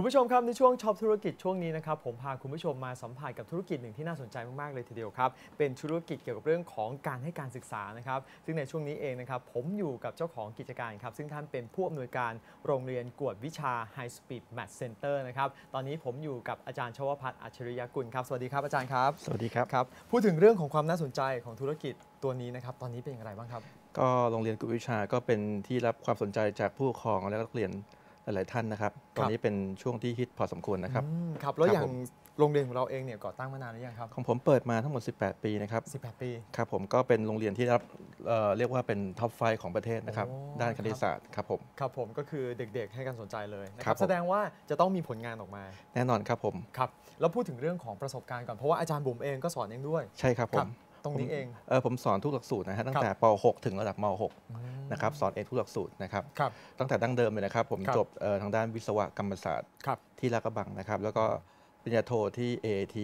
คุณผู้ชมครับในช่วงช็อปธุรกิจช่วงนี้นะครับผมพาคุณผู้ชมมาสัมผัสกับธุรกิจหนึ่งที่น่าสนใจมากๆเลยทีเดียวครับเป็นธุรกิจเกี่ยวกับเรื่องของการให้การศึกษานะครับซึ่งในช่วงนี้เองนะครับผมอยู่กับเจ้าของกิจการครับซึ่งท่านเป็นผู้อำนวยการโรงเรียนกวดวิชา High Speed Math Center นะครับตอนนี้ผมอยู่กับอาจารย์ชวพัฒน์อัจฉริยกุลครับสวัสดีครับอาจารย์ครับสวัสดีครับครับพูดถึงเรื่องของความน่าสนใจของธุรกิจตัวนี้นะครับตอนนี้เป็นอย่างไรบ้างครับ ก็โรงเรียนกุฎวิชาก็เป็นที่รับความสนใจจากผู้ปกครองและนักเรียน หลาย ๆ ท่านนะครับ ตอนนี้เป็นช่วงที่ฮิตพอสมควรนะครับอืมครับ แล้วครับอย่างผมโรงเรียนของเราเองเนี่ยก่อตั้งมานานหรือยังครัของผมเปิดมาทั้งหมด 18 ปีนะครับบ18 ปีครับผมก็เป็นโรงเรียนที่รับเอ่อเรียกว่าเป็นท็อปไฟของประเทศนะครับโอ้ด้านคณิตศาสตร์ครับผมครับผมก็คือเด็กๆให้การสนใจเลยนะคครัรับบผมแสดงว่าจะต้องมีผลงานออกมา แน่นอนครับผมครับแล้วพูดถึงเรื่องของประสบการณ์ก่อนเพราะว่าอาจารย์บุ๋มเองก็สอนเองด้วยใช่ครับผครัมบ ตรงนี้เองเออผมสอนทุกหลักสูตรนะฮะตั้งแต่ป .6 ถึงระดับม .6 นะครับสอนเองทุกหลักสูตรนะครับครับตั้งแต่ดั้งเดิมเลยนะครับ ผมครับจบเอ่อทางด้านวิศวกรรมศาสตร์ครับที่ลาดกระบังนะครับ แล้วก็ปริญญาโทที่ AAT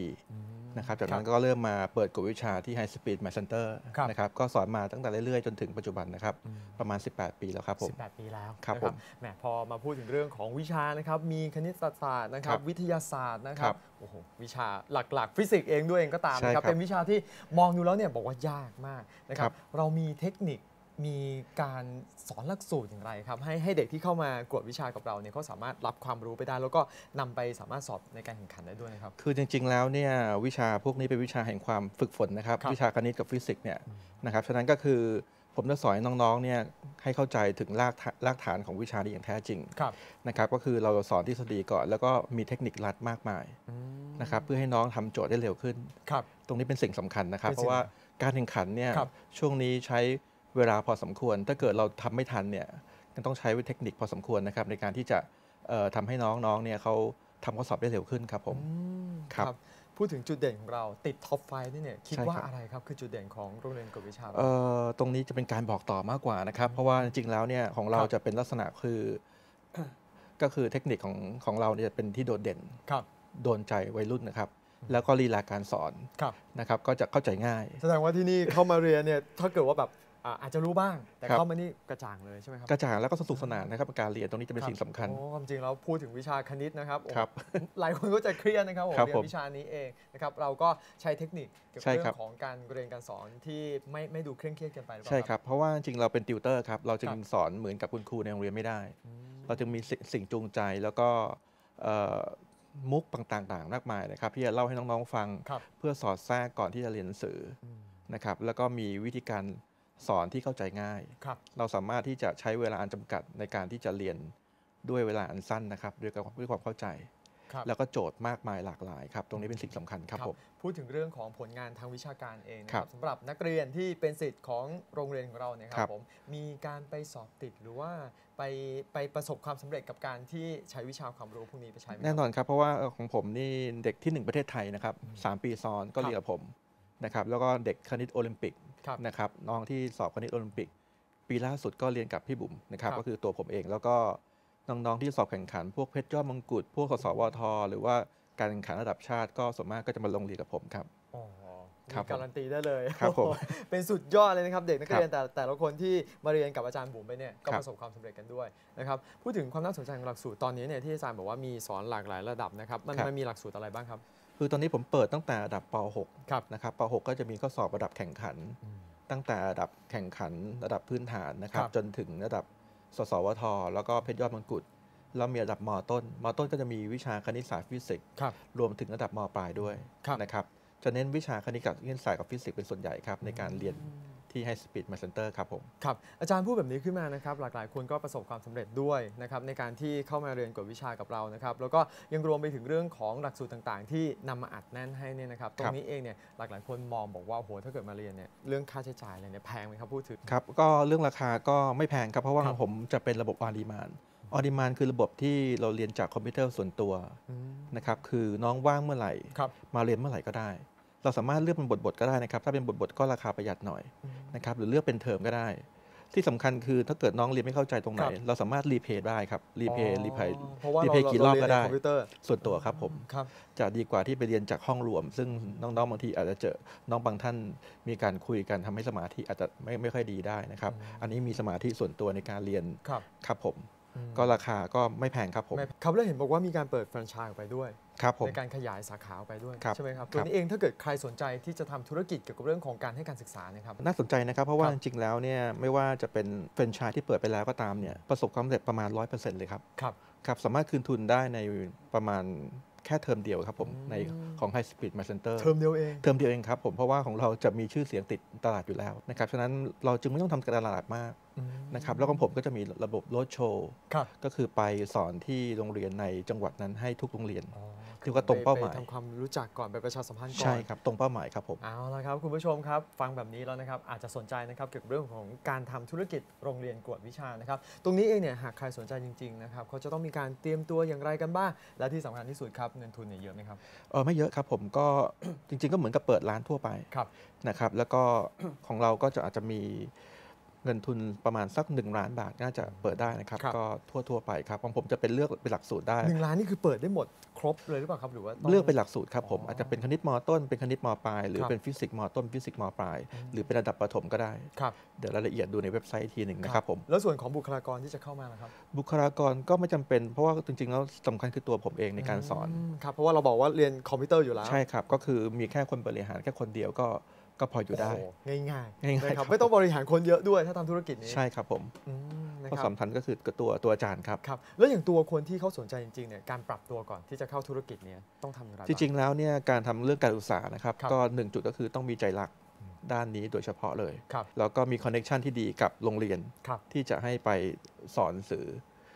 นะครับจากนั้นก็เริ่มมาเปิดกวดวิชาที่ High Speed Math Center ครับนะครับก็สอนมาตั้งแต่เรื่อยๆ จนถึงปัจจุบันนะครับอืมประมาณ 18 ปีแล้วครับผม18 ปีแล้วครับนะผมแหมพอมาพูดถึงเรื่องของวิชานะครับมีคณิตศาสตร์นะครับครับวิทยาศาสตร์นะคครัรับบโอ้โหวิชาหลักๆ ฟิสิกส์เองด้วยเองก็ตามใช่นะครับครับเป็นวิชาที่มองดูแล้วเนี่ยบอกว่ายากมากนะคครัรับบเรามีเทคนิค มีการสอนหลักสูตรอย่างไรครับ ให้ให้เด็กที่เข้ามากวดวิชากับเราเนี่ยเขาสามารถรับความรู้ไปได้ แล้วก็นำไปสามารถสอบในการแข่งขันได้ด้วยนะครับ คือจริง ๆ แล้วเนี่ยวิชาพวกนี้เป็นวิชาแห่งความฝึกฝนนะครับครับวิชาคณิตกับฟิสิกส์เนี่ยนะครับฉะนั้นก็คือผมจะสอนน้องๆเนี่ยให้เข้าใจถึงรากฐานรากฐานของวิชานี้อย่างแท้จริงครับนะครับก็คือเราสอนทฤษฎีก่อน แล้วก็มีเทคนิคลัดมากมายอืมนะครับเพื่อให้น้องทำโจทย์ได้เร็วขึ้นครับตรงนี้เป็นสิ่งสำคัญนะครับเป็นเพสิ่งราะว่าการแข่งขันเนี่ยครับช่วงนี้ใช้ เวลาพอสมควร ถ้าเกิดเราทำไม่ทันเนี่ยก็ต้องใช้เทคนิคพอสมควรนะครับในการที่จะเอ่อทำให้น้องๆเนี่ยเขาทำข้อสอบได้เร็วขึ้นครับผมอืมครับ พูดถึงจุดเด่นของเราติดท็อปไฟนี่เนี่ยคิดใช่ว่าครับอะไรครับคือจุดเด่นของโรงเรียนกวดวิชาเราเอ่อตรงนี้จะเป็นการบอกต่อมากกว่านะครับ เพราะว่าจริงๆแล้วเนี่ยของเราครับจะเป็นลักษณะคือก็คือเทคนิคของของเราเนี่ยเป็นที่โดดเด่นครับโดนใจวัยรุ่นนะครับ แล้วก็ลีลาการสอนครับนะครับ ก็จะเข้าใจง่าย แสดงว่าที่นี่เข้ามาเรียนเนี่ยถ้าเกิดว่าแบบ อ่าอาจจะรู้บ้าง แต่ครับเข้ามานี่กระจ่างเลยใช่ไหมครับ กระจ่างแล้วก็สนุกสนานนะครับการเรียนตรงนี้จะเป็นสิ่งสำคัญโอ้ความจริงแล้วพูดถึงวิชาคณิตนะครับโอ้ครับหลายคนก็จะเครียดนะครับผมครับเรียผนมวิชานี้เองนะครับเราก็ใช้เทคนิคเกี่ยวกับใช่เรื่ครัอบงของการเรียนการสอนที่ไม่ไม่ดูเคร่งเครียดเกินไปหรือเปล่าใช่ครับเพราะว่าจริงๆเราเป็นติวเตอร์ครับเราจึงครับสอนเหมือนกับคุณครูในโรงเรียนไม่ได้อืมเราจึงมีสิ่งสิ่งจูงใจแล้วก็เอ่อมุกต่างๆมากมายนะครับที่จะเล่าให้น้องๆฟังครับเพื่อสอดแทรกก่อนที่จะเรียนหนังสืออืมนะครับแล้วก็มีวิธีการ สอนที่เข้าใจง่ายครับเราสามารถที่จะใช้เวลาอันจำกัดในการที่จะเรียนด้วยเวลาอันสั้นนะครับด้วยความด้วยความเข้าใจครับแล้วก็โจทย์มากมายหลากหลายครับตรงนี้เป็นสิ่งสำคัญครับผมพูดถึงเรื่องของผลงานทางวิชาการเองนะคครัรับบสำหรับนักเรียนที่เป็นสิทธิ์ของโรงเรียนของเราเนี่ยคครัรับบผมมีการไปสอบติดหรือว่าไปไปประสบความสำเร็จกับการที่ใช้วิชาความรู้พวกนี้ไปใช้ไหมครับแน่นอนครับเพราะว่าของผมนี่เด็กที่หนึ่งประเทศไทยนะครับสามปีซ้อนก็ครับเรียนกับผม นะครับแล้วก็เด็กคณิตโอลิมปิกครับนะครับน้องที่สอบคณิตโอลิมปิก ปีล่าสุดก็เรียนกับพี่บุ๋มนะครับครับก็คือตัวผมเองแล้วก็น้องๆที่สอบแข่งขัน พวกเพชรยอดมงกุฎพวกสสวท หรือว่าการแข่งขันระดับชาติก็ส่วนมากก็จะมาลงเรียนกับผมครับอ๋อครับมีการันตีได้เลยครับผมเป็นสุดยอดเลยนะครับเด็กนักครับเรียนแต่แต่ละคนที่มาเรียนกับอาจารย์บุ๋มไปเนี่ยก็ครับประสบความสำเร็จกันด้วยนะครับพูดถึงความน่าสนใจของหลักสูตรตอนนี้เนี่ยที่อาจารย์บอกว่ามีสอนหลากหลายระดับนะครับมันครับมันมีหลักสูตรอะไรบ้างครับ คือตอนนี้ผมเปิดตั้งแต่ระดับปครับ .6 นะครับป .6 ก็จะมีข้อสอบระดับแข่งขัน ตั้งแต่ระดับแข่งขันระดับพื้นฐานนะครับครับจนถึงระดับสสวท แล้วก็เพชรยอดมงกุฎแล้วมีระดับมต้นมต้นก็จะมีวิชาคณิตศาสตร์ฟิสิกส์ครับรวมถึงระดับมปลายด้วยครับนะครับจะเน้นวิชาคณิตกับคณิตศาสตร์กับฟิสิกส์เป็นส่วนใหญ่ครับในการเรียน ที่ให้สปีดมาเซ็นเตอร์ครับผมครับอาจารย์พูดแบบนี้ขึ้นมานะครับหลากหลายคนก็ประสบความสำเร็จด้วยนะครับในการที่เข้ามาเรียนกวดวิชากับเรานะครับแล้วก็ยังรวมไปถึงเรื่องของหลักสูตรต่างๆ ที่นำมาอัดแน่นให้เนี่ยนะครับตรงนี้เองเนี่ยหลากหลายคนมองบอกว่าโอ้โหถ้าเกิดมาเรียนเนี่ยเรื่องค่าใช้จ่ายอะไรเนี่ยแพงไหมครับพูดถึงครับก็เรื่องราคาก็ไม่แพงครับเพราะว่าครับผมจะเป็นระบบออนดีมานออนดีมานคือระบบที่เราเรียนจากคอมพิวเตอร์ส่วนตัวอืมนะครับคือน้องว่างเมื่อไหร่ครับมาเรียนเมื่อไหร่ก็ได้ เราสามารถเลือกเป็นบทๆก็ได้นะครับ ถ้าเป็นบทๆก็ราคาประหยัดหน่อยอืม นะครับหรือเลือกเป็นเทอมก็ได้ ที่สำคัญคือถ้าเกิดน้องเรียนไม่เข้าใจตรงไหนครับเราสามารถรีเพย์ได้ครับรีเพย์อ๋อรีเพย์เพราะว่ารีเราเพย์กี่รอบก็ได้เาเยนในคอมพิวเตอร์ส่วนตัวครับผมครับจะดีกว่าที่ไปเรียนจากห้องรวม ซึ่งน้องๆบางทีอาจจะเจอน้องบางท่านมีการคุยกันทำให้สมาธิอาจจะไม่ไม่ค่อยดีได้นะครับอืมอันนี้มีสมาธิส่วนตัวในการเรียนครับครับผมอืม ก็ราคาก็ไม่แพงครับผมไม่ครับแล้วเห็นบอกว่ามีการเปิดแฟรนไชส์ออกไปด้วยครับผมในการขยายสาขาออกไปด้วยครับใช่ไหมครับคตัวรับนี้เองถ้าเกิดใครสนใจที่จะทำธุรกิจเกี่ยวกับเรื่องของการให้การศึกษาเนะครับน่าสนใจนะครับเพราะว่าครัจบริงๆแล้วเนี่ยไม่ว่าจะเป็นแฟรนไชส์ที่เปิดไปแล้วก็ตามเนี่ยประสบความสำเร็จประมาณ 100%เลยครับครับครับสามารถคืนทุนได้ในประมาณ แค่เทอมเดียวครับผมอืมในของ High Speed m a Center เทอมเดียวเองเทอมเดียวเองครับผมเพราะว่าของเราจะมีชื่อเสียงติดตลาดอยู่แล้วนะครับฉะนั้นเราจึงไม่ต้องทำการตลาดมากอืมนะครับแล้วของผมก็จะมีระบบโรดโชว์ครับก็คือไปสอนที่โรงเรียนในจังหวัดนั้นให้ทุกโรงเรียน อ๋อถือว่าตรงเป้าหมายไปทำความรู้จักก่อนไปประชาสัมพันธ์ก่อนใช่ครับตรงเป้าหมายครับผมเอาละครับคุณผู้ชมครับ ฟังแบบนี้แล้วนะครับอาจจะสนใจนะครับเกี่ยวกับเรื่องของการทำธุรกิจโรงเรียนกวดวิชานะครับตรงนี้เองเนี่ยหากใครสนใจจริงๆนะครับเขาจะต้องมีการเตรียมตัวอย่างไรกันบ้างและที่สำคัญที่สุดครับเงินทุนเนี่ยเยอะไหมครับเออไม่เยอะครับผมก็จริง ๆ ก็เหมือนกับเปิดร้านทั่วไปครับนะครับแล้วก็ของเราก็จะอาจจะมี เงินทุนประมาณสัก 1 ล้านบาทน่าจะเปิดได้นะครับ ครับ ก็ทั่วๆไปครับของผมจะเป็นเลือกเป็นหลักสูตรได้ หนึ่งล้านนี่คือเปิดได้หมดครบเลยหรือเปล่าครับหรือว่าต้อง เลือกเป็นหลักสูตรครับผมอ๋อออาจจะเป็นคณิตมต้นเป็นคณิตมปลาย หรือครับ เป็นฟิสิกส์มต้นฟิสิกส์มปลายอืมหรือเป็นระดับประถมก็ได้ ครับเดี๋ยวรายละเอียดดูในเว็บไซต์อีกทีหนึ่งนะครับผม แล้วส่วนของบุคลากรที่จะเข้ามาล่ะครับบุคลากรก็ไม่จำเป็น เพราะว่าจริงๆแล้วสำคัญคือตัวผมเองในการสอน มครับเพราะว่าเราบอกว่าเรียนคอมพิวเตอร์อยู่แล้ว ใช่ครับ ก็คือมีแค่คนบริหารแค่คนเดียวก็ ก็พออยู่ได้โโหง่ายๆง่ายๆนะคครัรับบไม่ต้องบริหารคนเยอะด้วยถ้าทำธุรกิจนี้ใช่ครับผมอืมนะข้อครับสำคัญก็คือตัวตัวอาจารย์ครับครับ แล้วอย่างตัวคนที่เขาสนใจจริงๆเนี่ยการปรับตัวก่อนที่จะเข้าธุรกิจเนี่ยต้องทำอย่างไรจริงๆแล้วเนี่ยการทำเรื่องการศึกษานะครับครับก็หนึ่งจุดก็คือต้องมีใจรักอืมด้านนี้โดยเฉพาะเลยครับแล้วก็มีคอนเน็ชันที่ดีกับโรงเรียนครับที่จะให้ไปสอนหนังสือ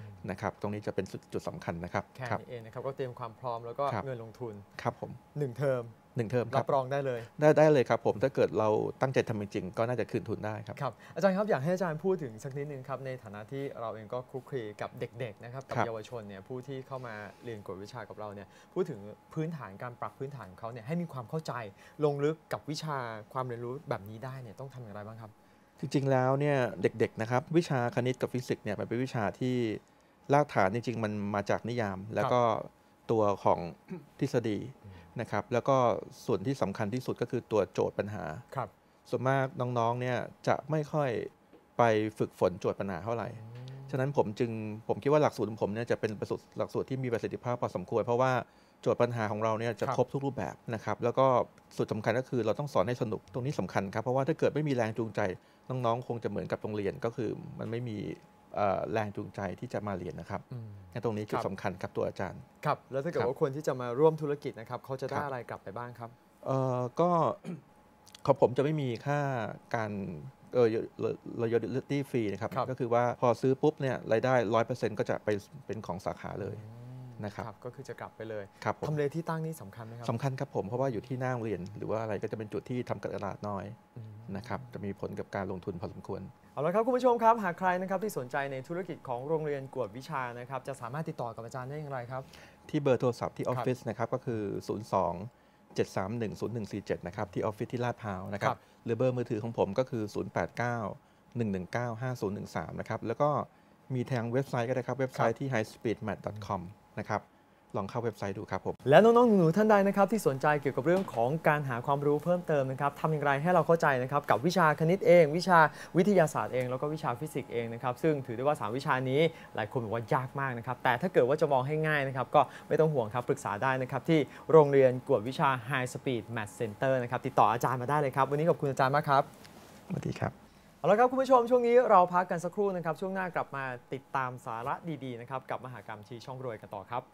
อมนะครับ ตรงนี้จะเป็นจุดสำคัญนะครับ แค่ครับนี้เองนะครับ ก็เตรียมความพร้อมแล้วก็ครับเงินลงทุน ครับผม1เทอม หนึ่งเทอมครัรับบรองได้เลย ได้ได้เลยครับผมถ้าเกิดเราตั้งใจทำจริงๆก็น่าจะคืนทุนได้ครับครับอาจารย์ครับอยากให้อาจารย์พูดถึงสักนิดนึงครับในฐานะที่เราเองก็คลุกคลีกับเด็กๆนะครับกับครับเยาวชนเนี่ยผู้ที่เข้ามาเรียนกฎวิชากับเราเนี่ยพูดถึงพื้นฐานการปรับพื้นฐานของเขาเนี่ยให้มีความเข้าใจลงลึกกับวิชาความเรียนรู้แบบนี้ได้เนี่ยต้องทำอย่างไรบ้างครับ จริงๆแล้วเนี่ยเด็กๆนะครับวิชาคณิตกับฟิสิกส์เนี่ยมันเป็นวิชาที่รากฐานจริงๆมันมาจากนิยาม แล้วก็ ตัวของทฤษฎีอืมนะครับ แล้วก็ส่วนที่สำคัญที่สุดก็คือตัวโจทย์ปัญหาครับส่วนมากน้องๆเนี่ยจะไม่ค่อยไปฝึกฝนโจทย์ปัญหาเท่าไหร่ ฉะนั้นผมจึงผมคิดว่าหลักสูตรของผมเนี่ยจะเป็นประสบหลักสูตรที่มีประสิทธิภาพพอสมควร เพราะว่าโจทย์ปัญหาของเราเนี่ยจะครับครบทุกรูปแบบนะครับ แล้วก็สุดสำคัญก็คือเราต้องสอนให้สนุกตรงนี้สำคัญครับ เพราะว่าถ้าเกิดไม่มีแรงจูงใจน้องๆ คงจะเหมือนกับโรงเรียนก็คือมันไม่มีเอ่อ แรงจูงใจที่จะมาเรียนนะครับอืมงั้นตรงนี้จุคดรับสำคัญครับตัวอาจารย์ ครับ แล้วถ้าเกิดครับว่าคนที่จะมาร่วมธุรกิจนะครับเขาจะได้ครับอะไรกลับไปบ้างครับเอ่อก็ของผมจะไม่มีค่าการเออ loyalty fee นะครับครับ ก็คือว่าพอซื้อปุ๊บเนี่ยรายได้ร้อยเปอร์เซ็นต์ก็จะไปเป็นของสาขาเลยอืมนะครับก็คือจะกลับไปเลยครับผมทำเลที่ตั้งนี่สำคัญไหมครับสำคัญครับผมเพราะว่าอยู่ที่หน้าโรงเรียน หรือว่าอะไรก็จะเป็นจุดที่ทำการตลาดน้อยอืมนะครับจะมีผลกับการลงทุนพอสมควร เอาละครับคุณผู้ชมครับหากใครนะครับที่สนใจในธุรกิจของโรงเรียนกวดวิชานะครับจะสามารถติดต่อกับอาจารย์ได้อย่างไรครับ ที่เบอร์โทรศัพท์ที่อครัอบฟฟิศนะครับก็คือ 02 731 0147 นะครับที่ออฟฟิศที่ลาดพร้าวนะครัครับบหรือเบอร์มือถือของผมก็คือ 089 119 5013 นะครับ แล้วก็มีทางเว็บไซต์ก็ได้ครับ เว็บไซต์ที่ highspeedmat.com นะครับ ลองเข้าเว็บไซต์ดูครับผมและน้องๆหนูๆท่านใดนะครับที่สนใจเกี่ยวกับเรื่องของการหาความรู้เพิ่มเติมนะครับทำอย่างไรให้เราเข้าใจนะครับกับวิชาคณิตเอง วิชาวิทยาศาสตร์เอง แล้วก็วิชาฟิสิกส์เองนะครับซึ่งถือได้ว่า 3 วิชานี้หลายคนบอกว่ายากมากนะครับแต่ถ้าเกิดว่าจะมองให้ง่ายนะครับก็ไม่ต้องห่วงครับปรึกษาได้นะครับที่โรงเรียนกวดวิชา High Speed Math Center นะครับติดต่ออาจารย์มาได้เลยครับวันนี้ขอบคุณอาจารย์มากครับสวัสดีครับเอาละครับคุณผู้ชมช่วงนี้เราพักกันสักครู่นะครับช่วงหน้ากลับมาติดตามสาระดีๆนะครับกับมหากรรมชี้ช่องรวยกันต่อครับ